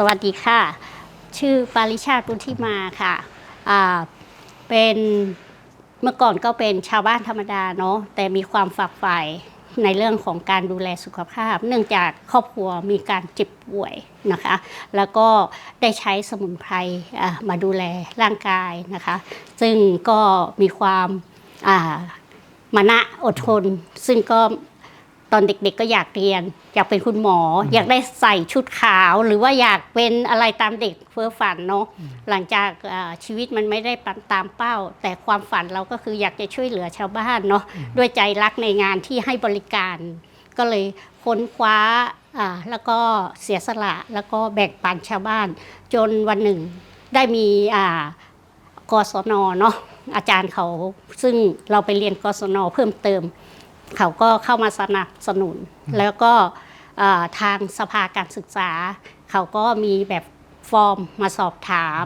สวัสดีค่ะ ชื่อปาริชาติปุธิมาค่ะอ่าเป็นเมื่อก่อนก็เป็นชาวบ้านธรรมดาเนาะแต่มีความฝักใฝ่ในเรื่องของการดูแลสุขภาพ เนื่องจากครอบครัวมีการเจ็บป่วยนะคะ แล้วก็ได้ใช้สมุนไพรมาดูแลร่างกายนะคะ ซึ่งก็มีความอ่ามานะอดทน ซึ่งก็ ตอนเด็กๆก็อยากเรียน อยากเป็นคุณหมอ อยากได้ใส่ชุดขาวหรือว่าอยากเป็นอะไรตามเด็กเฟ้อฝันเนาะหลังจากอ่าชีวิตมันไม่ได้ตามเป้า แต่ความฝันเราก็คืออยากจะช่วยเหลือชาวบ้านเนาะด้วยใจรักในงานที่ให้บริการ ก็เลยค้นคว้าอ่าแล้วก็เสียสละแล้วก็แบ่งปันชาวบ้าน จนวันหนึ่งได้มีอ่ากศนเนาะอาจารย์เขาซึ่งเราไปเรียนกศนเพิ่มเติม เขาก็เข้ามาสนับสนุน แล้วก็เอ่อทางสภาการศึกษา เขาก็มีแบบฟอร์มมาสอบถาม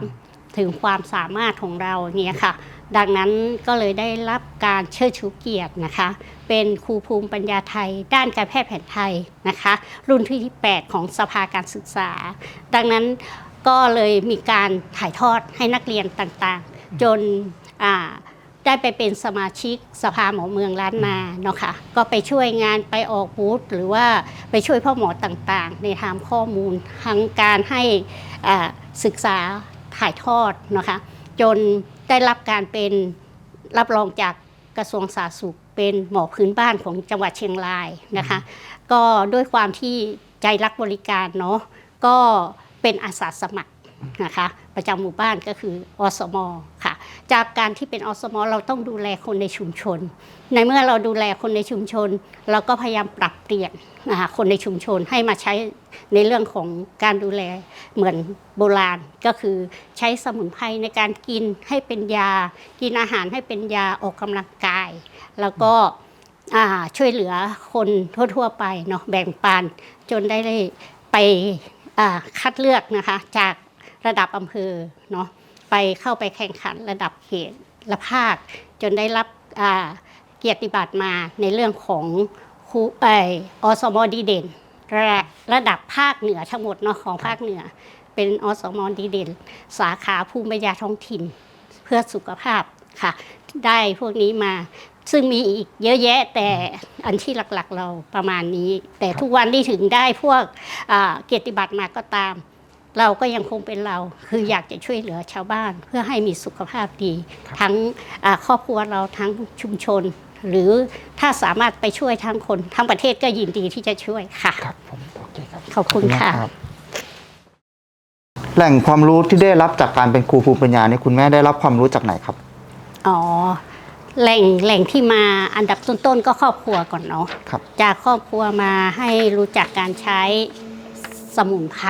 ถึงความสามารถของเราอย่างเงี้ยค่ะ ดังนั้นก็เลยได้รับการเชิดชูเกียรตินะคะ เป็นครูภูมิปัญญาไทย ด้านการแพทย์แผนไทยนะคะ รุ่นที่ 8 ของสภาการศึกษา ดังนั้นก็เลยมีการถ่ายทอดให้นักเรียนต่างๆ จนอ่า ได้ไปเป็นสมาชิกสภาหมอเมืองล้านนาเนาะค่ะก็ไปช่วยงานไปออกบูธหรือว่าไปช่วยพ่อหมอต่างๆ ในทางข้อมูลทั้งการให้อ่าศึกษาถ่ายทอดนะคะจนได้รับการเป็นรับรองจากกระทรวงสาธารณสุขเป็นหมอพื้นบ้านของจังหวัดเชียงรายนะคะ ก็ด้วยความที่ใจรักบริการเนาะก็เป็นอาสาสมัครนะคะ ประจำหมู่บ้านก็คืออสมค่ะ จากการที่เป็นอสม เราต้องดูแลคนในชุมชน ในเมื่อเราดูแลคนในชุมชน เราก็พยายามปรับเปลี่ยนนะคะคนในชุมชนให้มาใช้ในเรื่องของการดูแลเหมือนโบราณก็คือใช้สมุนไพรในการกินให้เป็นยา กินอาหารให้เป็นยาออกกำลังกาย แล้วก็ช่วยเหลือคนทั่ว ๆ ไปเนาะแบ่งปันจนได้ไปคัดเลือกนะคะจาก ระดับอำเภอเนาะไปเข้าไปแข่งขันระดับเขตและภาค จนได้รับเกียรติบัตรมาในเรื่องของครูเออสมดีเด่นระระดับภาคเหนือทั้งหมดเนาะของภาคเหนือ เป็นอสมดีเด่น สาขาภูมิปัญญาท้องถิ่นเพื่อสุขภาพค่ะ ได้พวกนี้มาซึ่งมีอีกเยอะแยะแต่อันที่หลักๆเราประมาณนี้ แต่ทุกวันที่ถึงได้พวกเกียรติบัตรมาก็ตาม เราก็ยังคงเป็นเราคืออยากจะช่วยเหลือชาวบ้าน เพื่อให้มีสุขภาพดี ทั้งอ่าครอบครัวเราทั้งชุมชน หรือถ้าสามารถไปช่วยทั้งคน ทั้งประเทศก็ยินดีที่จะช่วยค่ะครับผมโอเคครับขอบคุณค่ะรับแหล่งความรู้ที่ได้รับจากการเป็นครูภูมิปัญญาเนี่ยคุณแม่ได้รับความรู้จากไหนครับอ๋อแหล่งแหล่งที่มาอันดับต้นๆก็ครอบครัวก่อนเนาะครับจากครอบครัวมาให้รู้จักการใช้ สมุนไพร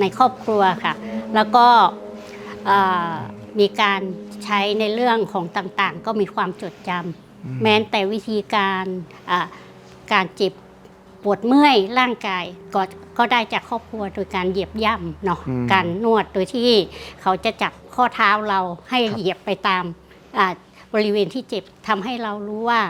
ในครอบครัวค่ะ แล้วก็เอ่อมีการใช้ในเรื่องของต่างๆ ก็มีความจดจำแม้แต่วิธีการอ่าการเจ็บปวดเมื่อยร่างกายก็ก็ได้จากครอบครัวโดยการเหยียบย่ำเนาะอืมการนวดโดยที่เขาจะจับข้อเท้าเราให้ครับเหยียบไปตามอ่าบริเวณที่เจ็บทำให้เรารู้ว่า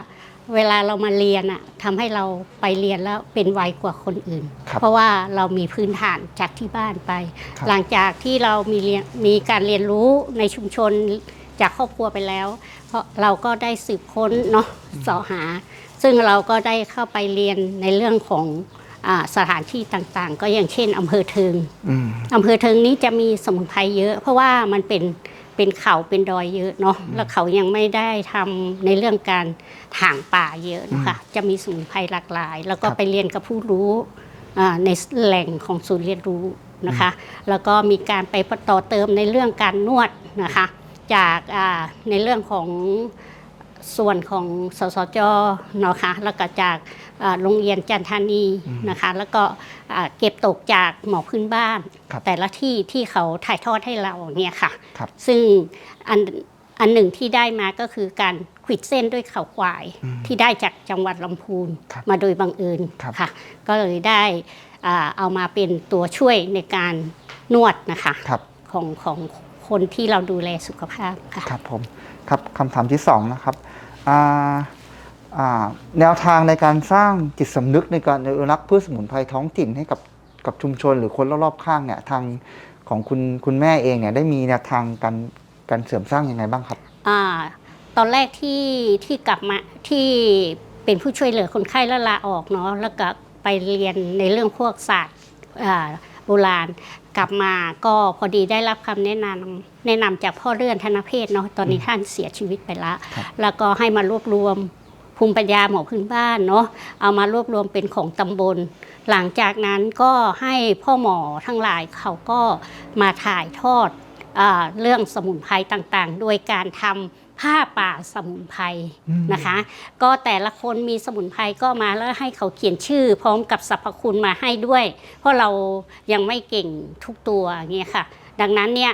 เวลาเรามาเรียนอะทำให้เราไปเรียนแล้วเป็นไวกว่าคนอื่น ครับเพราะว่าเรามีพื้นฐานจากที่บ้านไป ครับ หลังจากที่เรามีเรียนมีการเรียนรู้ในชุมชนจากครอบครัวไปแล้ว เพราะเราก็ได้สืบค้นเนาะเสาะหา ซึ่งเราก็ได้เข้าไปเรียนในเรื่องของอาสถานที่ต่างๆ ก็อย่างเช่นอำเภอเทิง อืม อำเภอเทิงนี้จะมีสมุนไพรเยอะ เพราะว่ามันเป็น เป็นเขาเป็นดอยเยอะเนาะแล้วเขายังไม่ได้ทำในเรื่องการถางป่าเยอะนะคะจะมีสมุนไพรหลากหลาย แล้วก็ครับไปเรียนกับผู้รู้อ่าในแหล่งของศูนย์เรียนรู้นะคะ แล้วก็มีการไปต่อเติมในเรื่องการนวดนะคะ จากอ่าในเรื่องของส่วนของสสจเนาะค่ะแล้วก็จากอ่า โรงเรียนจันทานีนะคะ แล้วก็อ่าเก็บตกจากหมอพื้นบ้านครับแต่ละที่ที่เขาถ่ายทอดให้เราเนี่ยค่ะครับซึ่งอันอันหนึ่งที่ได้มาก็คือการขวิดเส้นด้วยเขาควายอืมที่ได้จากจังหวัดลำพูนครับมาโดยบังเอิญครับค่ะ ก็เลยได้อ่าเอามาเป็นตัวช่วยในการนวดนะคะครับของของคนที่เราดูแลสุขภาพค่ะครับผมครับคำถามที่สองนะครับอ่าอ่า แนวทางในการสร้างจิตสำนึกในการอนุรักษ์พืชสมุนไพรท้องถิ่นให้กับเกกับชุมชนหรือคนรอบๆข้างเนี่ยทางของคุณคุณแม่เองเนี่ยได้มีแนวทางการการเสริมสร้างยังไงบ้างครับอ่าตอนแรกที่ที่กลับมาที่เป็นผู้ช่วยเหลือคนไข้แล้วลาออกเนาะแล้วก็ไปเรียนในเรื่องพวกศาสตร์อ่าโบราณกลับมาก็พอดีได้รับคำแนะนำแนะนำจากพ่อเลื่อนธนเพศเนาะตอนนี้ท่านเสียชีวิตไปแล้วครับแล้วก็ให้มารวบรวม ภูมิปัญญาหมอพื้นบ้านเนาะเอามารวบรวมเป็นของตำบล หลังจากนั้นก็ให้พ่อหมอทั้งหลายเขาก็มาถ่ายทอดอ่าเรื่องสมุนไพรต่างๆ โดยการทำผ้าป่าสมุนไพรอืมนะคะ ก็แต่ละคนมีสมุนไพรก็มาแล้วให้เขาเขียนชื่อ พร้อมกับสรรพคุณมาให้ด้วย เพราะเรายังไม่เก่งทุกตัวอย่างเงี้ยค่ะ ดังนั้นเนี่ย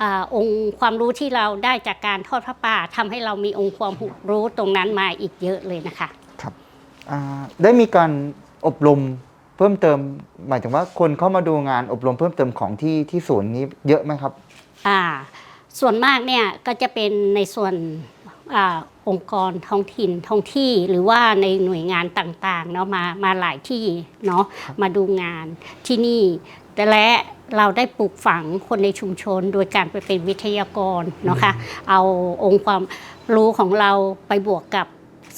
อาองค์ความรู้ที่เราได้จากการทอดผ้าป่าทำให้เรามีองค์ความรู้ตรงนั้นมาอีกเยอะเลยนะคะครับอ่าได้มีการอบรมเพิ่มเติม หมายถึงว่าคนเข้ามาดูงานอบรมเพิ่มเติมของที่ที่ศูนย์นี้เยอะไหมครับอ่าส่วนมากเนี่ยก็จะเป็นในส่วนอาองค์กรท้องถิ่นท้องที่หรือว่าในหน่วยงานต่างๆเนาะมามาหลายที่เนาะมาดูงานที่นี่แต่และ เราได้ปลูกฝังคนในชุมชน โดยการไปเป็นวิทยากรเนาะคะเอาองค์ความรู้ของเราไปบวกกับ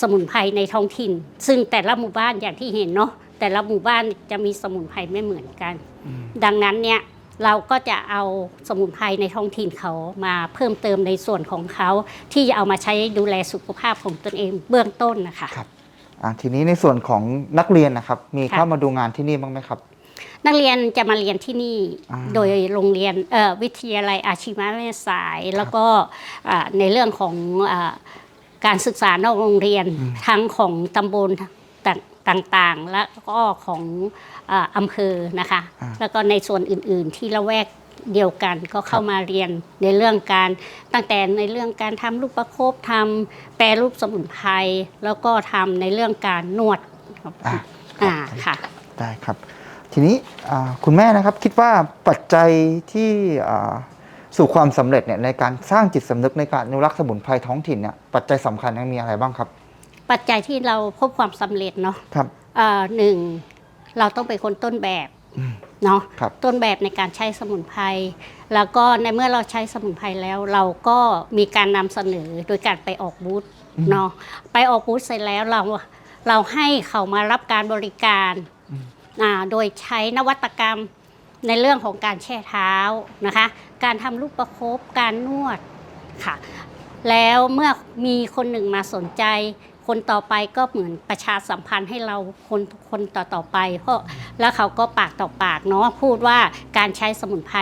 สมุนไพรในท้องถิ่น ซึ่งแต่ละหมู่บ้านอย่างที่เห็นเนาะแต่ละหมู่บ้านจะมีสมุนไพรไม่เหมือนกัน ดังนั้นเนี่ยเราก็จะเอาสมุนไพรในท้องถิ่นเขามาเพิ่มเติมในส่วนของเขา ที่จะเอามาใช้ดูแลสุขภาพของตนเองเบื้องต้นนะคะครับอ่าทีนี้ในส่วนของนักเรียนนะครับ มีค่ะเข้ามาดูงานที่นี่บ้างไหมครับ นักเรียนจะมาเรียนที่นี่อ่าโดยโรงเรียนเอ่อวิทยาลัยอาชีวะแม่สาย แล้วก็อ่าในเรื่องของอาการศึกษานอกโรงเรียนทั้งของตำบลต่างๆและก็ของอาอำเภอนะคะ อ่า แล้วก็ในส่วนอื่นๆที่ละแวกเดียวกันก็เข้ามาเรียนในเรื่องการตั้งแต่ในเรื่องการทำลูกประคบทำแปรรูปสมุนไพรแล้วก็ทำในเรื่องการนวดครับอ่าอ่าค่ะ ได้ครับ ทีนี้อ่าคุณแม่นะครับคิดว่าปัจจัยที่อ่าสู่ความสำเร็จเนี่ยในการสร้างจิตสำนึกในการอนุรักษ์สมุนไพรท้องถิ่นเนี่ยปัจจัยสำคัญยังมีอะไรบ้างครับ ปัจจัยที่เราพบความสำเร็จเนาะครับเอ่อหนึ่งเราต้องเป็นคนต้นแบบอืมเนาะครับต้นแบบในการใช้สมุนไพรแล้วก็ในเมื่อเราใช้สมุนไพรแล้วเราก็มีการนำเสนอโดยการไปออกบูธเนาะไปออกบูธเสร็จแล้วเราเราให้เขามารับการบริการอ่า โดยใช้นวัตกรรมในเรื่องของการแช่เท้านะคะ การทำลูกประคบการนวดค่ะ แล้วเมื่อมีคนหนึ่งมาสนใจ คนต่อไปก็เหมือนประชาสัมพันธ์ให้เราคนคนต่อต่อๆไป เพราะแล้วเขาก็ปากต่อปากเนาะพูดว่าการใช้สมุนไพร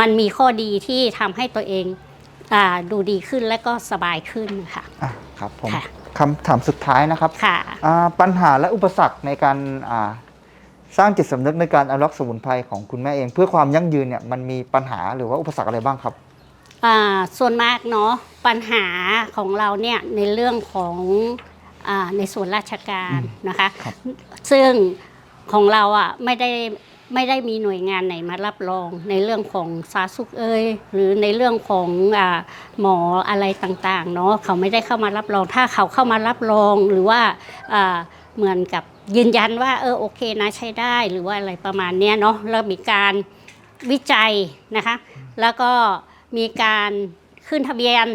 มันมีข้อดีที่ทำให้ตัวเองอาดูดีขึ้นและก็สบายขึ้นค่ะอะครับผมค่ะคำถามสุดท้ายนะครับค่ะอ่าปัญหาและอุปสรรคในการอ่า สร้างจิตสำนึกในการอนุรักษ์สมุนไพรของคุณแม่เอง เพื่อความยั่งยืนเนี่ยมันมีปัญหาหรือว่าอุปสรรคอะไรบ้างครับอ่าส่วนมากเนาะปัญหาของเราเนี่ยในเรื่องของอาในส่วนราชการนะคะครับซึ่งของเราอะไม่ได้ไม่ได้มีหน่วยงานไหนมารับรองในเรื่องของสาธารณสุขเอ่ยหรือในเรื่องของอาหมออะไรต่างๆเนาะเขาไม่ได้เข้ามารับรอง ถ้าเขาเข้ามารับรองหรือว่าอ่าเหมือนกับ ยืนยันว่าเออโอเคนะใช้ได้หรือว่าอะไรประมาณนี้เนาะแล้วมีการวิจัยนะคะแล้วก็มีการขึ้นทะเบียน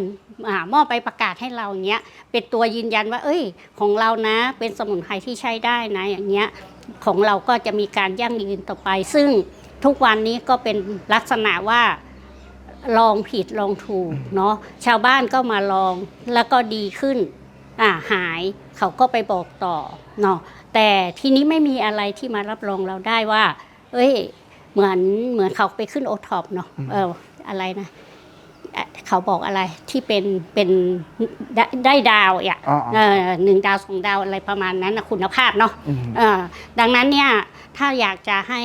มอบใบประกาศให้เราอย่างเงี้ยเป็นตัวยืนยันว่า เอ้ย ของเรานะเป็นสมุนไพรที่ใช้ได้นะอย่างเงี้ยของเราก็จะมีการยั่งยืนต่อไป ซึ่งทุกวันนี้ก็เป็นลักษณะว่าลองผิดลองถูกเนาะชาวบ้านก็มาลองแล้วก็ดีขึ้น อ่าหายเขาก็ไปบอกต่อเนาะแต่ทีนี้ไม่มีอะไรที่มารับรองเราได้ว่า เอ้ย เหมือนเหมือนเขาไปขึ้นโอท็อปเนาะเอออะไรนะเอ่อเขาบอกอะไรที่เป็นเป็นได้ได้ดาวอะอ๋ออ๋อเออหนึ่งดาวสองดาวอะไรประมาณนั้นนะคุณภาพเนาะอืมเออดังนั้นเนี่ยถ้าอยากจะให้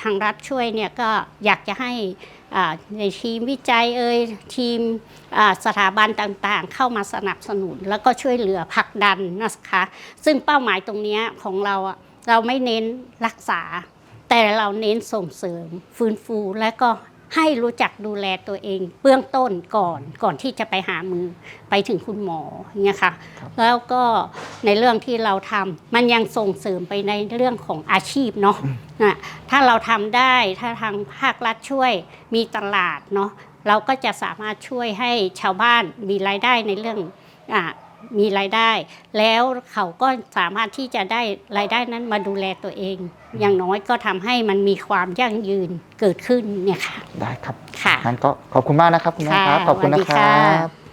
ทางรัฐช่วยเนี่ยก็อยากจะให้อ่า ในทีมวิจัยเอ่ยทีมสถาบันต่างๆ เข้ามาสนับสนุน แล้วก็ช่วยเหลือผลักดันนะคะซึ่งเป้าหมายตรงนี้ของเราอะเราไม่เน้นรักษา แต่เราเน้นส่งเสริม ฟื้นฟูและก็ ให้รู้จักดูแลตัวเอง เบื้องต้นก่อนก่อนที่จะไปหามือไปถึงคุณหมออย่างเงี้ยค่ะครับแล้วก็ในเรื่องที่เราทำมันยังส่งเสริมไปในเรื่องของอาชีพเนาะนะถ้าเราทำได้ถ้าทางภาครัฐช่วยมีตลาดเนาะเราก็จะสามารถช่วยให้ชาวบ้านมีรายได้ในเรื่องอ่า มีรายได้ แล้วเขาก็สามารถที่จะได้รายได้นั้นมาดูแลตัวเอง อย่างน้อยก็ทำให้มันมีความยั่งยืนเกิดขึ้นเนี่ยค่ะ ได้ครับค่ะงั้นก็ขอบคุณมากนะครับคุณแม่ครับ ค่ะขอบคุณนะสวัสดีคค่ะรับ